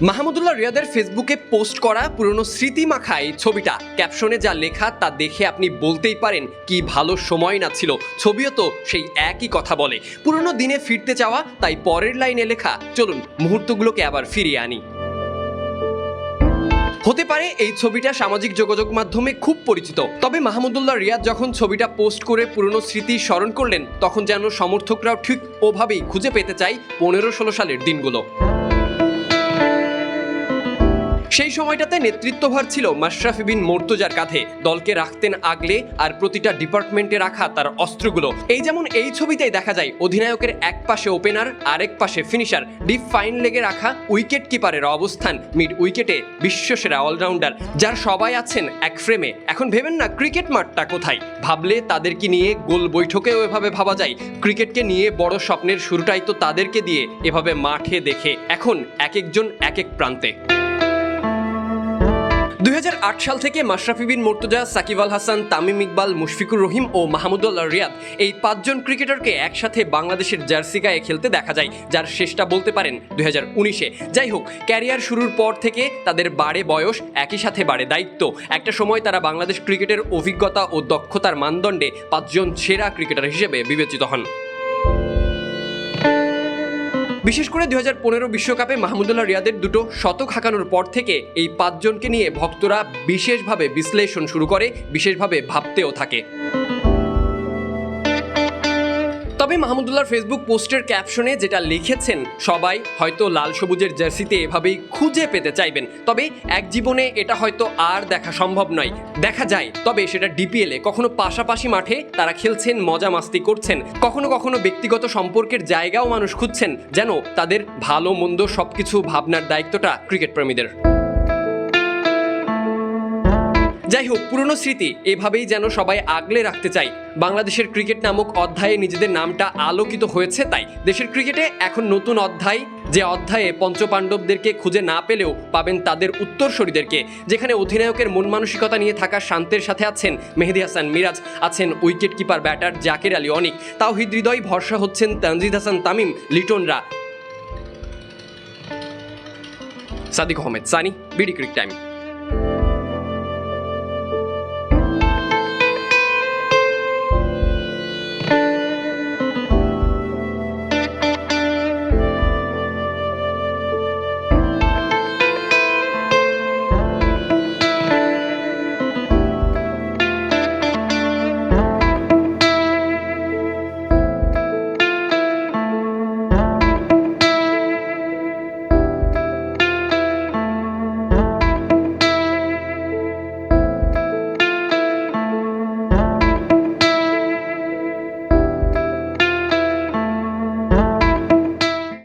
মাহমুদুল্লাহ রিয়াদের ফেসবুকে পোস্ট করা পুরনো স্মৃতি মাখা এই ছবিটা। ক্যাপশনে যা লেখা তা দেখে আপনি বলতেই পারেন কি ভালো সময় না ছিল। ছবিও তো সেই একই কথা বলে। পুরনো দিনে ফিরতে চাওয়া, তাই পরের লাইনে লেখা। চলুন, মুহূর্তগুলোকে আবার ফিরিয়ে আনি। হতে পারে এই ছবিটা সামাজিক যোগাযোগ মাধ্যমে খুব পরিচিত। তবে মাহমুদুল্লাহ রিয়াদ যখন ছবিটা পোস্ট করে পুরনো স্মৃতি স্মরণ করলেন, তখন যেন সমর্থকরাও ঠিক ওভাবেই খুঁজে পেতে চাই পনেরো ষোলো সালের দিনগুলো। সেই সময়টাতে নেতৃত্বভার ছিল মাশরাফি বিন মোর্তজার কাঁধে। দলকে রাখতেন আগলে আর প্রতিটা ডিপার্টমেন্টে রাখা তার অস্ত্রগুলো। এই যেমন এই ছবিতেই দেখা যায়, অধিনায়কের এক পাশে ওপেনার, আরেক পাশে ফিনিশার, ডিপ ফাইন লেগে রাখা উইকেট কিপারের অবস্থান মিড উইকেটে বিশ্বসেরা অলরাউন্ডার, যার সবাই আছেন এক ফ্রেমে। এখন ভেবেন না ক্রিকেট মাঠটা কোথায়? ভাবলে তাদেরকে নিয়ে গোল বৈঠকেও এভাবে ভাবা যায়। ক্রিকেটকে নিয়ে বড় স্বপ্নের শুরুটাই তো তাদেরকে দিয়ে এভাবে মাঠে দেখে। এখন এক একজন এক এক প্রান্তে। দুই হাজার আট সাল থেকে মাশরাফি বিন মোর্তজা, সাকিব আল হাসান, তামিম ইকবাল, মুশফিকুর রহিম ও মাহমুদুল্লাহ রিয়াদ এই পাঁচজন ক্রিকেটারকে একসাথে বাংলাদেশের জার্সি গায়ে খেলতে দেখা যায়, যার শেষটা বলতে পারেন দুই যাই হোক, ক্যারিয়ার শুরুর পর থেকে তাদের বাড়ে বয়স, একই সাথে বাড়ে দায়িত্ব। একটা সময় তারা বাংলাদেশ ক্রিকেটের অভিজ্ঞতা ও দক্ষতার মানদণ্ডে পাঁচজন সেরা ক্রিকেটার হিসেবে বিবেচিত হন। বিশেষ করে দুই বিশ্বকাপে মাহমুদুল্লাহ রিয়াদের দুটো শতক হাঁকানোর পর থেকে এই পাঁচজনকে নিয়ে ভক্তরা বিশেষভাবে বিশ্লেষণ শুরু করে, বিশেষভাবে ভাবতেও থাকে। তবে মাহমুদুল্লাহর ফেসবুক পোস্টের ক্যাপশনে যেটা লিখেছেন, সবাই হয়তো লাল সবুজের জার্সিতে এভাবেই খুঁজে পেতে চাইবেন। তবে এক জীবনে এটা হয়তো আর দেখা সম্ভব নয়। দেখা যায়, তবে সেটা ডিপিএলে কখনো পাশাপাশি মাঠে তারা খেলছেন, মজা মাস্তি করছেন। কখনো কখনো ব্যক্তিগত সম্পর্কের জায়গাও মানুষ খুঁজছেন, যেন তাদের ভালো মন্দ সবকিছু ভাবনার দায়িত্বটা ক্রিকেট প্রেমীদের। যাই হোক পুরনো স্মৃতি এভাবেই যেন সবাই আগলে রাখতে চাই বাংলাদেশের ক্রিকেট নামক অধ্যায়ে নিজেদের নামটা আলোকিত হয়েছে তাই। দেশের ক্রিকেটে এখন নতুন অধ্যায়, যে অধ্যায়ে পঞ্চপাণ্ডবদেরকে খুঁজে না পেলেও পাবেন তাদের উত্তরসূরিদেরকে, যেখানে অধিনায়কের মন মানসিকতা নিয়ে থাকা শান্তের সাথে আছেন মেহেদি হাসান মিরাজ, আছেন wicket keeper batter Jaker Ali Anik তাও হৃদয় ভরসা হচ্ছেন Tanzid Hasan Tamim, লিটনরা। Sadiq Ahmed, Sunny, BD cric time.